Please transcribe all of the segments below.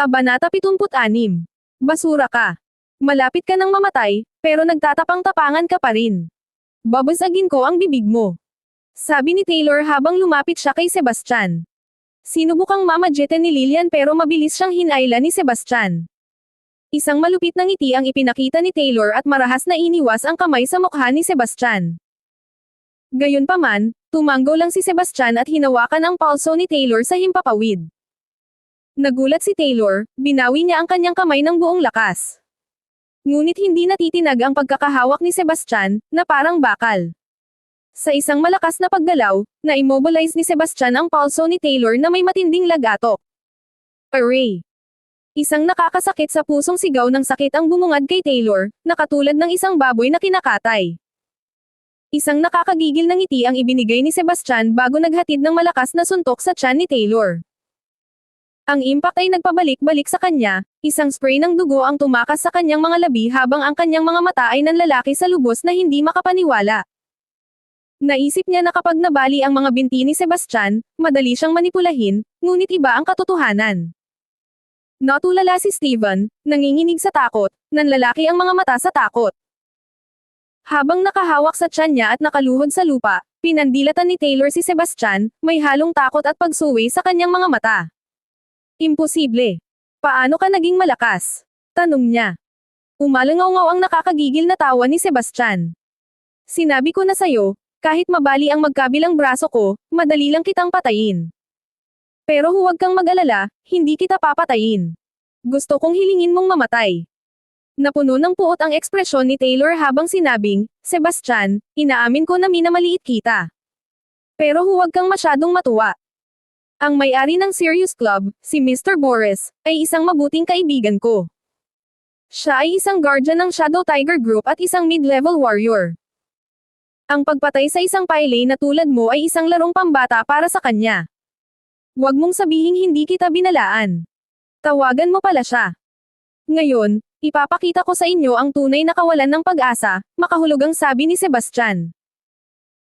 Abanata 76. Basura ka. Malapit ka nang mamatay, pero nagtatapang-tapangan ka pa rin. Babasagin ko ang bibig mo. Sabi ni Taylor habang lumapit siya kay Sebastian. Sinubukang mamajetin ni Lilian pero mabilis siyang hinayla ni Sebastian. Isang malupit na ngiti ang ipinakita ni Taylor at marahas na iniwas ang kamay sa mukha ni Sebastian. Gayunpaman, tumanggo lang si Sebastian at hinawakan ang palso ni Taylor sa himpapawid. Nagulat si Taylor, binawi niya ang kanyang kamay ng buong lakas. Ngunit hindi natitinag ang pagkakahawak ni Sebastian, na parang bakal. Sa isang malakas na paggalaw, na-immobilize ni Sebastian ang palso ni Taylor na may matinding lagatok. Array. Isang nakakasakit sa pusong sigaw ng sakit ang bumungad kay Taylor, na katulad ng isang baboy na kinakatay. Isang nakakagigil na ngiti ang ibinigay ni Sebastian bago naghatid ng malakas na suntok sa tiyan ni Taylor. Ang impact ay nagpabalik-balik sa kanya, isang spray ng dugo ang tumakas sa kanyang mga labi habang ang kanyang mga mata ay nanlalaki sa lubos na hindi makapaniwala. Naisip niya na kapag nabali ang mga binti ni Sebastian, madali siyang manipulahin, ngunit iba ang katotohanan. Natulala si Steven, nanginginig sa takot, nanlalaki ang mga mata sa takot. Habang nakahawak sa tiyan niya at nakaluhod sa lupa, pinandilatan ni Taylor si Sebastian, may halong takot at pagsuwi sa kanyang mga mata. Imposible. Paano ka naging malakas? Tanong niya. Umalangaw ang nakakagigil na tawa ni Sebastian. Sinabi ko na sayo, kahit mabali ang magkabilang braso ko, madali lang kitang patayin. Pero huwag kang mag-alala, hindi kita papatayin. Gusto kong hilingin mong mamatay. Napuno ng puot ang ekspresyon ni Taylor habang sinabing, Sebastian, inaamin ko na minamaliit kita. Pero huwag kang masyadong matuwa. Ang may-ari ng Sirius Club, si Mr. Boris, ay isang mabuting kaibigan ko. Siya ay isang guardian ng Shadow Tiger Group at isang mid-level warrior. Ang pagpatay sa isang pailay na tulad mo ay isang larong pambata para sa kanya. Huwag mong sabihing hindi kita binalaan. Tawagan mo pala siya. Ngayon, ipapakita ko sa inyo ang tunay na kawalan ng pag-asa, makahulugang sabi ni Sebastian.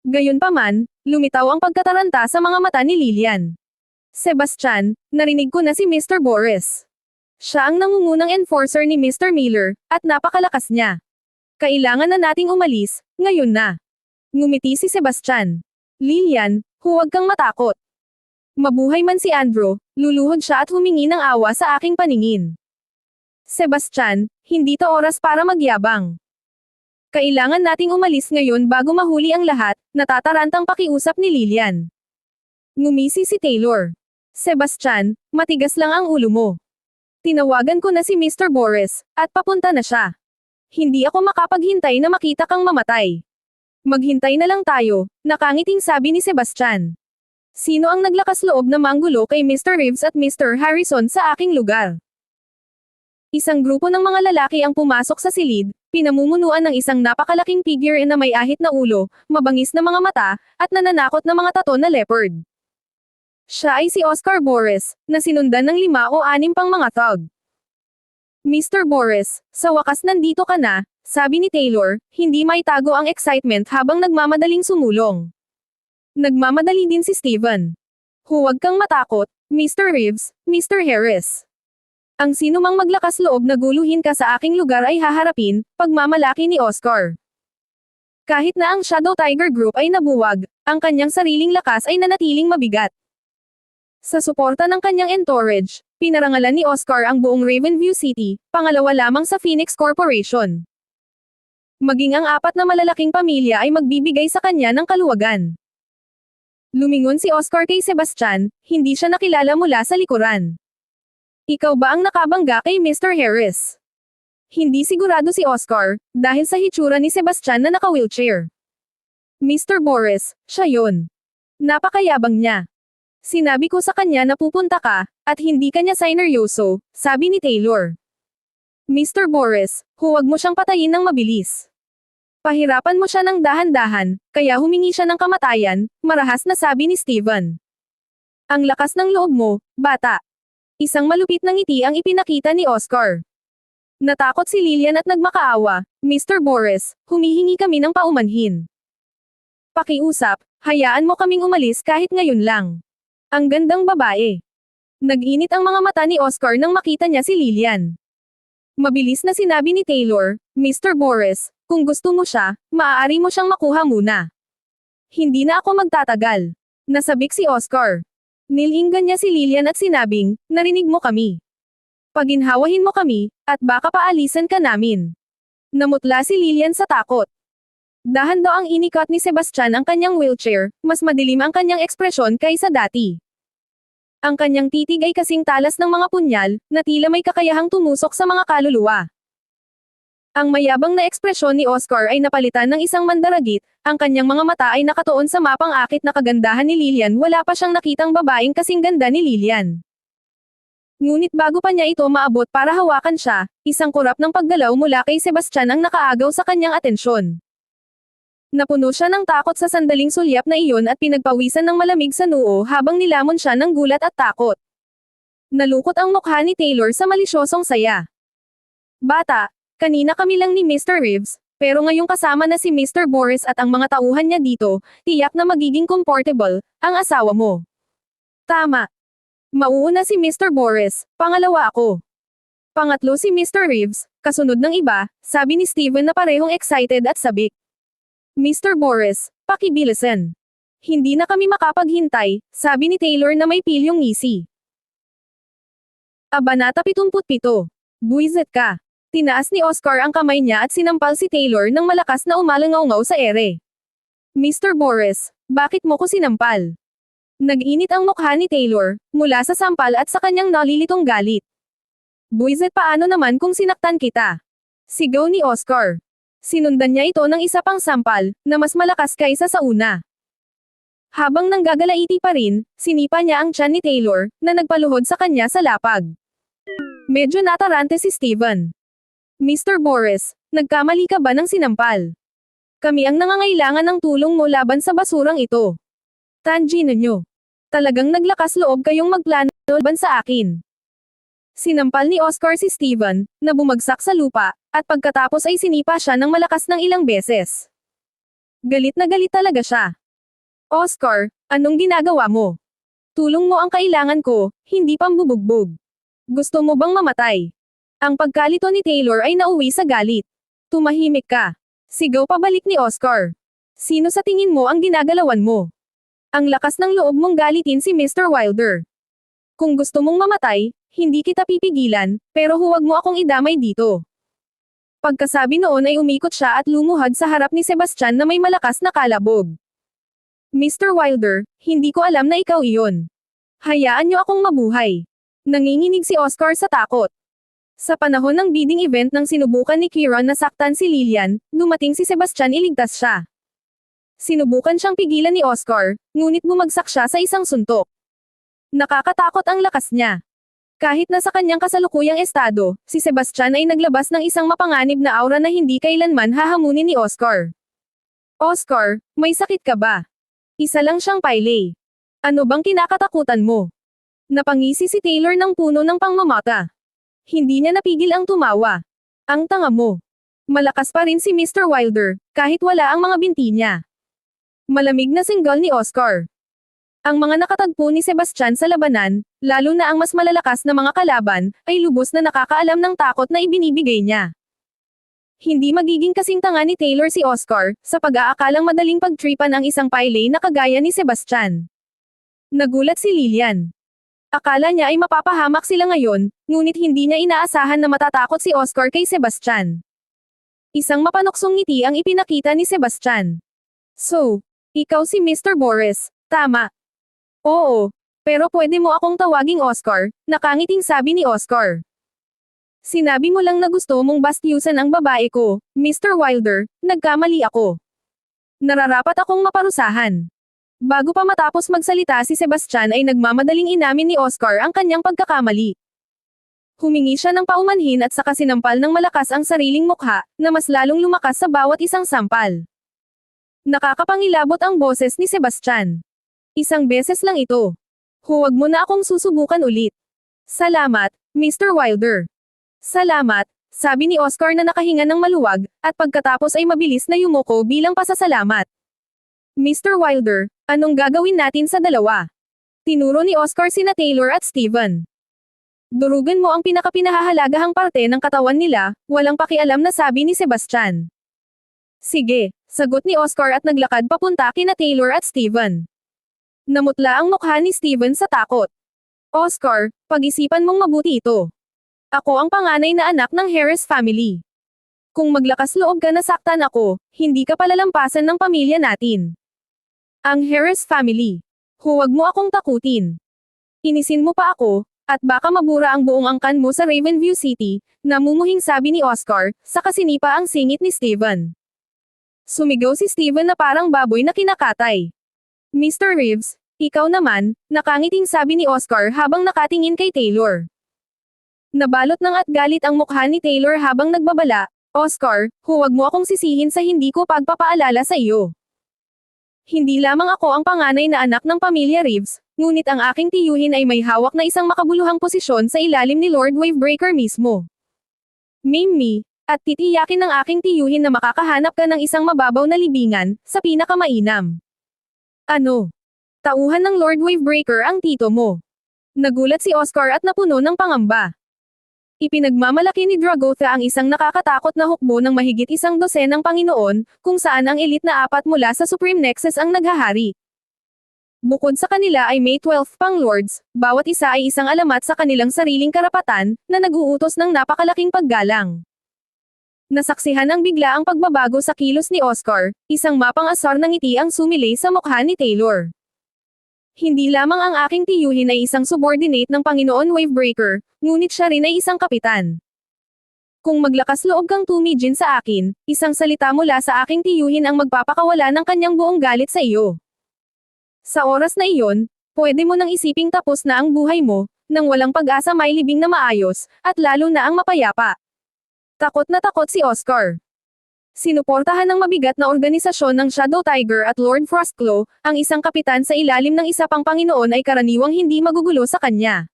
Gayunpaman, lumitaw ang pagkataranta sa mga mata ni Lilian. Sebastian, narinig ko na si Mr. Boris. Siya ang nangungunang enforcer ni Mr. Miller, at napakalakas niya. Kailangan na nating umalis, ngayon na. Ngumiti si Sebastian. Lilian, huwag kang matakot. Mabuhay man si Andrew, luluhod siya at humingi ng awa sa aking paningin. Sebastian, hindi to oras para magyabang. Kailangan nating umalis ngayon bago mahuli ang lahat, natatarantang pakiusap ni Lilian. Ngumisi si Taylor. Sebastian, matigas lang ang ulo mo. Tinawagan ko na si Mr. Boris, at papunta na siya. Hindi ako makapaghintay na makita kang mamatay. Maghintay na lang tayo, nakangiting sabi ni Sebastian. Sino ang naglakas loob na manggulo kay Mr. Reeves at Mr. Harrison sa aking lugar? Isang grupo ng mga lalaki ang pumasok sa silid, pinamumunuan ng isang napakalaking figure na may ahit na ulo, mabangis na mga mata, at nananakot na mga tato na leopard. Siya ay si Oscar Boris, na sinundan ng lima o anim pang mga thug. Mr. Boris, sa wakas nandito ka na, sabi ni Taylor, hindi maitago ang excitement habang nagmamadaling sumulong. Nagmamadali din si Steven. Huwag kang matakot, Mr. Reeves, Mr. Harris. Ang sino mang maglakas loob na guluhin ka sa aking lugar ay haharapin, pagmamalaki ni Oscar. Kahit na ang Shadow Tiger Group ay nabuwag, ang kanyang sariling lakas ay nanatiling mabigat. Sa suporta ng kanyang entourage, pinarangalan ni Oscar ang buong Ravenview City, pangalawa lamang sa Phoenix Corporation. Maging ang apat na malalaking pamilya ay magbibigay sa kanya ng kaluwagan. Lumingon si Oscar kay Sebastian, hindi siya nakilala mula sa likuran. Ikaw ba ang nakabangga kay Mr. Harris? Hindi sigurado si Oscar, dahil sa hitsura ni Sebastian na naka-wheelchair. Mr. Boris, siya yon. Napakayabang niya. Sinabi ko sa kanya na pupunta ka, at hindi kanya sineryoso, sabi ni Taylor. Mr. Boris, huwag mo siyang patayin ng mabilis. Pahirapan mo siya ng dahan-dahan, kaya humingi siya ng kamatayan, marahas na sabi ni Steven. Ang lakas ng loob mo, bata. Isang malupit na ngiti ang ipinakita ni Oscar. Natakot si Lilian at nagmakaawa, Mr. Boris, humihingi kami ng paumanhin. Pakiusap, hayaan mo kaming umalis kahit ngayon lang. Ang gandang babae. Nag-init ang mga mata ni Oscar nang makita niya si Lillian. Mabilis na sinabi ni Taylor, Mr. Boris, kung gusto mo siya, maaari mo siyang makuha muna. Hindi na ako magtatagal. Nasabik si Oscar. Nilinggan niya si Lillian at sinabing, narinig mo kami. Paginhawahin mo kami, at baka paalisan ka namin. Namutla si Lillian sa takot. Dahan daw ang inikot ni Sebastian ang kanyang wheelchair, mas madilim ang kanyang ekspresyon kaysa dati. Ang kanyang titig ay kasing talas ng mga punyal, na tila may kakayahang tumusok sa mga kaluluwa. Ang mayabang na ekspresyon ni Oscar ay napalitan ng isang mandaragit, ang kanyang mga mata ay nakatuon sa mapang akit na kagandahan ni Lilian wala pa siyang nakitang babaeng kasing ganda ni Lilian. Ngunit bago pa niya ito maabot para hawakan siya, isang kurap ng paggalaw mula kay Sebastian ang nakaagaw sa kanyang atensyon. Napuno siya ng takot sa sandaling sulyap na iyon at pinagpawisan ng malamig sa noo habang nilamon siya ng gulat at takot. Nalukot ang mukha ni Taylor sa malisyosong saya. Bata, kanina kami lang ni Mr. Reeves, pero ngayong kasama na si Mr. Boris at ang mga tauhan niya dito, tiyak na magiging comfortable, ang asawa mo. Tama. Mauuna si Mr. Boris, pangalawa ako. Pangatlo si Mr. Reeves, kasunod ng iba, sabi ni Steven na parehong excited at sabik. Mr. Boris, pakibilisan. Hindi na kami makapaghintay, sabi ni Taylor na may pilyong ngisi. Abanata 77. Buisit ka. Tinaas ni Oscar ang kamay niya at sinampal si Taylor ng malakas na umalangaw sa ere. Mr. Boris, bakit mo ko sinampal? Nag-init ang mukha ni Taylor, mula sa sampal at sa kanyang nalilitong galit. Buisit paano naman kung sinaktan kita? Sigaw ni Oscar. Sinundan niya ito ng isa pang sampal, na mas malakas kaysa sa una. Habang nanggagalaiti pa rin, sinipa niya ang tiyan ni Taylor, na nagpaluhod sa kanya sa lapag. Medyo natarante si Steven. Mr. Boris, nagkamali ka ba ng sinampal? Kami ang nangangailangan ng tulong mo laban sa basurang ito. Tangi ninyo. Talagang naglakas loob kayong magplano laban sa akin. Sinampal ni Oscar si Steven, na bumagsak sa lupa, at pagkatapos ay sinipa siya ng malakas ng ilang beses. Galit na galit talaga siya. Oscar, anong ginagawa mo? Tulong mo ang kailangan ko, hindi pambubugbog. Gusto mo bang mamatay? Ang pagkalito ni Taylor ay nauwi sa galit. Tumahimik ka. Sigaw pabalik ni Oscar. Sino sa tingin mo ang ginagalawan mo? Ang lakas ng loob mong galitin si Mr. Wilder. Kung gusto mong mamatay, hindi kita pipigilan, pero huwag mo akong idamay dito. Pagkasabi noon ay umikot siya at lumuhad sa harap ni Sebastian na may malakas na kalabog. Mr. Wilder, hindi ko alam na ikaw iyon. Hayaan niyo akong mabuhay. Nanginginig si Oscar sa takot. Sa panahon ng bidding event nang sinubukan ni Kieran na saktan si Lillian, dumating si Sebastian iligtas siya. Sinubukan siyang pigilan ni Oscar, ngunit bumagsak siya sa isang suntok. Nakakatakot ang lakas niya. Kahit na sa kanyang kasalukuyang estado, si Sebastian ay naglabas ng isang mapanganib na aura na hindi kailanman hahamunin ni Oscar. Oscar, may sakit ka ba? Isa lang siyang paile. Ano bang kinakatakutan mo? Napangisi si Taylor ng puno ng pangmamata. Hindi niya napigil ang tumawa. Ang tanga mo. Malakas pa rin si Mr. Wilder, kahit wala ang mga binti niya. Malamig na single ni Oscar. Ang mga nakatagpo ni Sebastian sa labanan, lalo na ang mas malalakas na mga kalaban, ay lubos na nakakaalam ng takot na ibinibigay niya. Hindi magiging kasing tanga ni Taylor si Oscar, sa pag-aakalang madaling pagtripan ang isang paile na kagaya ni Sebastian. Nagulat si Lilian. Akala niya ay mapapahamak sila ngayon, ngunit hindi niya inaasahan na matatakot si Oscar kay Sebastian. Isang mapanuksong ngiti ang ipinakita ni Sebastian. So, ikaw si Mr. Boris, tama, Oo, pero pwede mo akong tawaging Oscar, nakangiting sabi ni Oscar. Sinabi mo lang na gusto mong bastyusan ang babae ko, Mr. Wilder, nagkamali ako. Nararapat akong maparusahan. Bago pa matapos magsalita si Sebastian ay nagmamadaling inamin ni Oscar ang kanyang pagkakamali. Humingi siya ng paumanhin at saka sinampal ng malakas ang sariling mukha, na mas lalong lumakas sa bawat isang sampal. Nakakapangilabot ang boses ni Sebastian. Isang beses lang ito. Huwag mo na akong susubukan ulit. Salamat, Mr. Wilder. Salamat, sabi ni Oscar na nakahinga ng maluwag, at pagkatapos ay mabilis na yumuko bilang pasasalamat. Mr. Wilder, anong gagawin natin sa dalawa? Tinuro ni Oscar sina Taylor at Steven. Durugan mo ang pinakapinahahalagahang parte ng katawan nila, walang pakialam na sabi ni Sebastian. Sige, sagot ni Oscar at naglakad papunta kina Taylor at Steven. Namutla ang mukha ni Steven sa takot. Oscar, pag-isipan mong mabuti ito. Ako ang panganay na anak ng Harris family. Kung maglakas loob ka na saktan ako, hindi ka palalampasan ng pamilya natin. Ang Harris family. Huwag mo akong takutin. Inisin mo pa ako, at baka mabura ang buong angkan mo sa Ravenview City, namumuhing sabi ni Oscar, sa kasinipa ang singit ni Steven. Sumigaw si Steven na parang baboy na kinakatay. Mr. Reeves, ikaw naman, nakangiting sabi ni Oscar habang nakatingin kay Taylor. Nabalot ng at galit ang mukha ni Taylor habang nagbabala, Oscar, huwag mo akong sisihin sa hindi ko pagpapaalala sa iyo. Hindi lamang ako ang panganay na anak ng pamilya Reeves, ngunit ang aking tiyuhin ay may hawak na isang makabuluhang posisyon sa ilalim ni Lord Wavebreaker mismo. Mimi, at titiyakin ng aking tiyuhin na makakahanap ka ng isang mababaw na libingan, sa pinakamainam. Ano? Tauhan ng Lord Wavebreaker ang tito mo. Nagulat si Oscar at napuno ng pangamba. Ipinagmamalaki ni Dragotha ang isang nakakatakot na hukbo ng mahigit isang dosenang Panginoon, kung saan ang elite na apat mula sa Supreme Nexus ang naghahari. Bukod sa kanila ay may 12 pang lords, bawat isa ay isang alamat sa kanilang sariling karapatan, na nag-uutos ng napakalaking paggalang. Nasaksihan ang bigla ang pagbabago sa kilos ni Oscar, isang mapang asar ng ngiti ang sumilay sa mukha ni Taylor. Hindi lamang ang aking tiyuhin ay isang subordinate ng Panginoon Wavebreaker, ngunit siya rin ay isang kapitan. Kung maglakas loob kang tumijin sa akin, isang salita mula sa aking tiyuhin ang magpapakawala ng kanyang buong galit sa iyo. Sa oras na iyon, pwede mo nang isiping tapos na ang buhay mo, nang walang pag-asa may libing na maayos, at lalo na ang mapayapa. Takot na takot si Oscar. Sinuportahan ng mabigat na organisasyon ng Shadow Tiger at Lord Frostclaw, ang isang kapitan sa ilalim ng isa pang Panginoon ay karaniwang hindi magugulo sa kanya.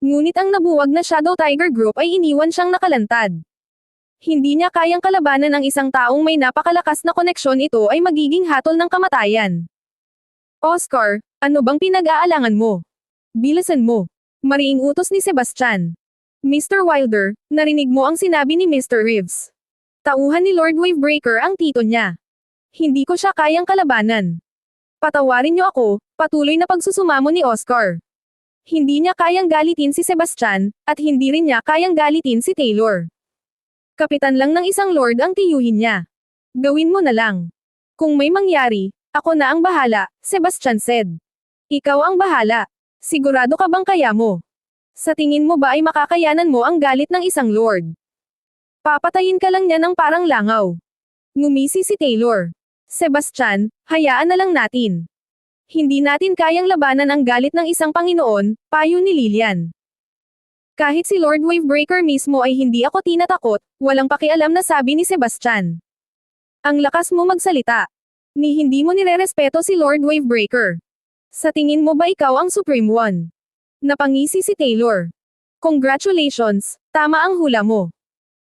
Ngunit ang nabuwag na Shadow Tiger Group ay iniwan siyang nakalantad. Hindi niya kayang kalabanan ang isang taong may napakalakas na koneksyon ito ay magiging hatol ng kamatayan. Oscar, ano bang pinag-aalangan mo? Bilasan mo. Mariing utos ni Sebastian. Mr. Wilder, narinig mo ang sinabi ni Mr. Reeves. Tauhan ni Lord Wavebreaker ang tito niya. Hindi ko siya kayang kalabanan. Patawarin niyo ako, patuloy na pagsusumamo ni Oscar. Hindi niya kayang galitin si Sebastian, at hindi rin niya kayang galitin si Taylor. Kapitan lang ng isang lord ang tiyuhin niya. Gawin mo na lang. Kung may mangyari, ako na ang bahala, Sebastian said. Ikaw ang bahala. Sigurado ka bang kaya mo? Sa tingin mo ba ay makakayanan mo ang galit ng isang lord? Papatayin ka lang niya ng parang langaw. Ngumisi si Taylor. Sebastian, hayaan na lang natin. Hindi natin kayang labanan ang galit ng isang Panginoon, payo ni Lilian. Kahit si Lord Wavebreaker mismo ay hindi ako tinatakot, walang pakialam na sabi ni Sebastian. Ang lakas mo magsalita. Ni hindi mo nirerespeto si Lord Wavebreaker. Sa tingin mo ba ikaw ang Supreme One? Napangisi si Taylor. Congratulations, tama ang hula mo.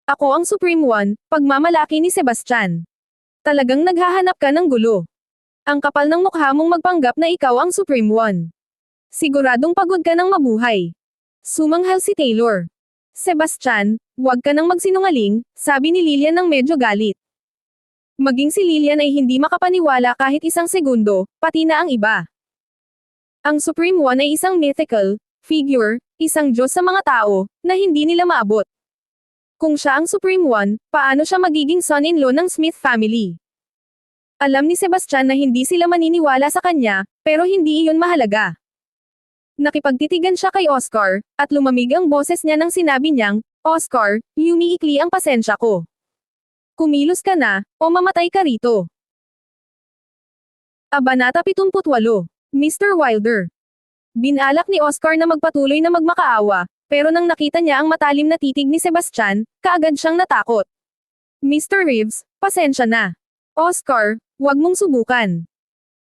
Ako ang Supreme One, pagmamalaki ni Sebastian. Talagang naghahanap ka ng gulo. Ang kapal ng mukha mong magpanggap na ikaw ang Supreme One. Siguradong pagod ka ng mabuhay. Sumanghal si Taylor. Sebastian, huwag ka nang magsinungaling, sabi ni Lilian ng medyo galit. Maging si Lilian ay hindi makapaniwala kahit isang segundo, pati na ang iba. Ang Supreme One ay isang mythical figure, isang Diyos sa mga tao, na hindi nila maabot. Kung siya ang Supreme One, paano siya magiging son-in-law ng Smith family? Alam ni Sebastian na hindi sila maniniwala sa kanya, pero hindi iyon mahalaga. Nakipagtitigan siya kay Oscar, at lumamig ang boses niya nang sinabi niyang, Oscar, umiikli ang pasensya ko. Kumilos ka na, o mamatay ka rito. Abanata 78. Mr. Wilder. Binalak ni Oscar na magpatuloy na magmakaawa, pero nang nakita niya ang matalim na titig ni Sebastian, kaagad siyang natakot. Mr. Reeves, pasensya na. Oscar, wag mong subukan.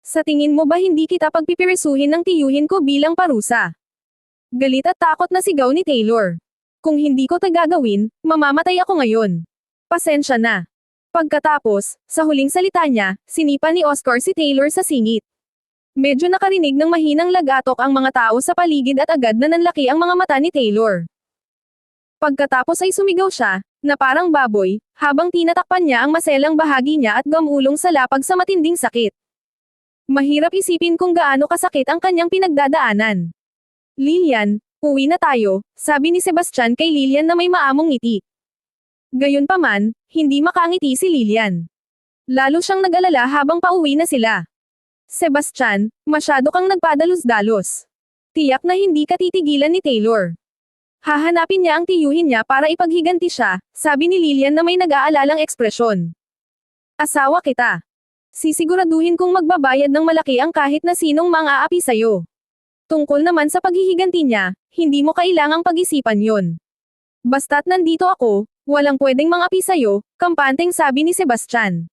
Sa tingin mo ba hindi kita pagpipirisuhin ng tiyuhin ko bilang parusa? Galit at takot na sigaw ni Taylor. Kung hindi ko tagagawin, mamamatay ako ngayon. Pasensya na. Pagkatapos, sa huling salita niya, sinipa ni Oscar si Taylor sa singit. Medyo nakarinig ng mahinang lagatok ang mga tao sa paligid at agad na nanlaki ang mga mata ni Taylor. Pagkatapos ay sumigaw siya, na parang baboy, habang tinatakpan niya ang maselang bahagi niya at gamulong sa lapag sa matinding sakit. Mahirap isipin kung gaano kasakit ang kanyang pinagdadaanan. Lilian, uwi na tayo, sabi ni Sebastian kay Lilian na may maamong ngiti. Gayunpaman, hindi makangiti si Lilian. Lalo siyang nag-alala habang pauwi na sila. Sebastian, masyado kang nagpadalos-dalos. Tiyak na hindi ka titigilan ni Taylor. Hahanapin niya ang tiyuhin niya para ipaghiganti siya, sabi ni Lilian na may nag-aalalang ekspresyon. Asawa kita. Sisiguraduhin kong magbabayad ng malaki ang kahit na sinong mga aapi sa'yo. Tungkol naman sa paghihiganti niya, hindi mo kailangang pag-isipan yon. Basta't nandito ako, walang pwedeng mangapi sa'yo, kampanteng sabi ni Sebastian.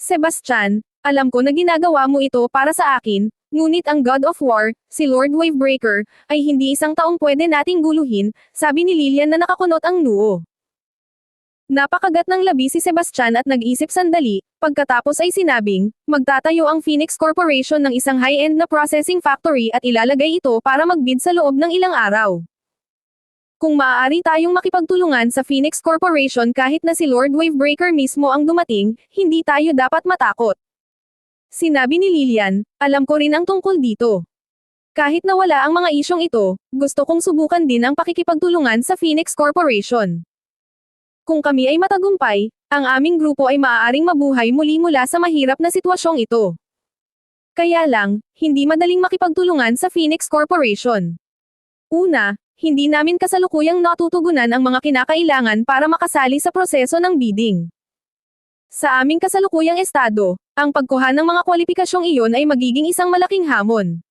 Sebastian, alam ko na ginagawa mo ito para sa akin, ngunit ang God of War, si Lord Wavebreaker, ay hindi isang taong pwede nating guluhin, sabi ni Lilian na nakakunot ang noo. Napakagat ng labi si Sebastian at nag-isip sandali, pagkatapos ay sinabing, magtatayo ang Phoenix Corporation ng isang high-end na processing factory at ilalagay ito para magbid sa loob ng ilang araw. Kung maaari tayong makipagtulungan sa Phoenix Corporation kahit na si Lord Wavebreaker mismo ang dumating, hindi tayo dapat matakot. Sinabi ni Lilian, alam ko rin ang tungkol dito. Kahit na wala ang mga isyong ito, gusto kong subukan din ang pakikipagtulungan sa Phoenix Corporation. Kung kami ay matagumpay, ang aming grupo ay maaaring mabuhay muli mula sa mahirap na sitwasyong ito. Kaya lang, hindi madaling makipagtulungan sa Phoenix Corporation. Una, hindi namin kasalukuyang natutugunan ang mga kinakailangan para makasali sa proseso ng bidding. Sa aming kasalukuyang estado, ang pagkuha ng mga kwalipikasyong iyon ay magiging isang malaking hamon.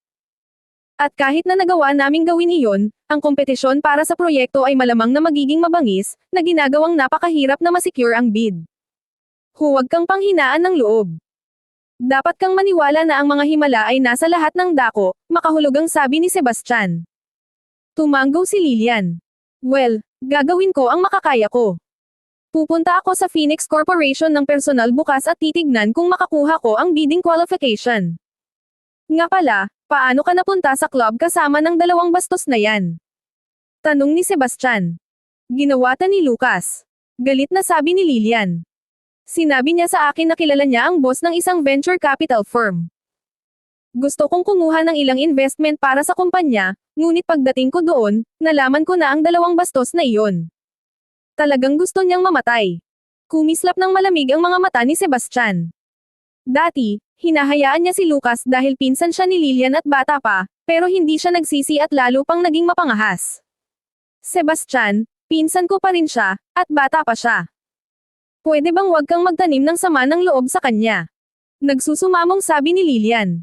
At kahit na nagawa naming gawin iyon, ang kompetisyon para sa proyekto ay malamang na magiging mabangis, na ginagawang napakahirap na masecure ang bid. Huwag kang panghinaan ng loob. Dapat kang maniwala na ang mga himala ay nasa lahat ng dako, makahulugang sabi ni Sebastian. Tumanggo si Lilian. Well, gagawin ko ang makakaya ko. Pupunta ako sa Phoenix Corporation ng personal bukas at titignan kung makakuha ko ang bidding qualification. Nga pala, paano ka napunta sa club kasama ng dalawang bastos na yan? Tanong ni Sebastian. Ginawata ni Lucas. Galit na sabi ni Lilian. Sinabi niya sa akin na kilala niya ang boss ng isang venture capital firm. Gusto kong kumuha ng ilang investment para sa kumpanya, ngunit pagdating ko doon, nalaman ko na ang dalawang bastos na iyon. Talagang gusto niyang mamatay. Kumislap ng malamig ang mga mata ni Sebastian. Dati, hinahayaan niya si Lucas dahil pinsan siya ni Lilian at bata pa, pero hindi siya nagsisi at lalo pang naging mapangahas. Sebastian, pinsan ko pa rin siya, at bata pa siya. Pwede bang wag kang magtanim ng sama ng loob sa kanya? Nagsusumamong sabi ni Lilian.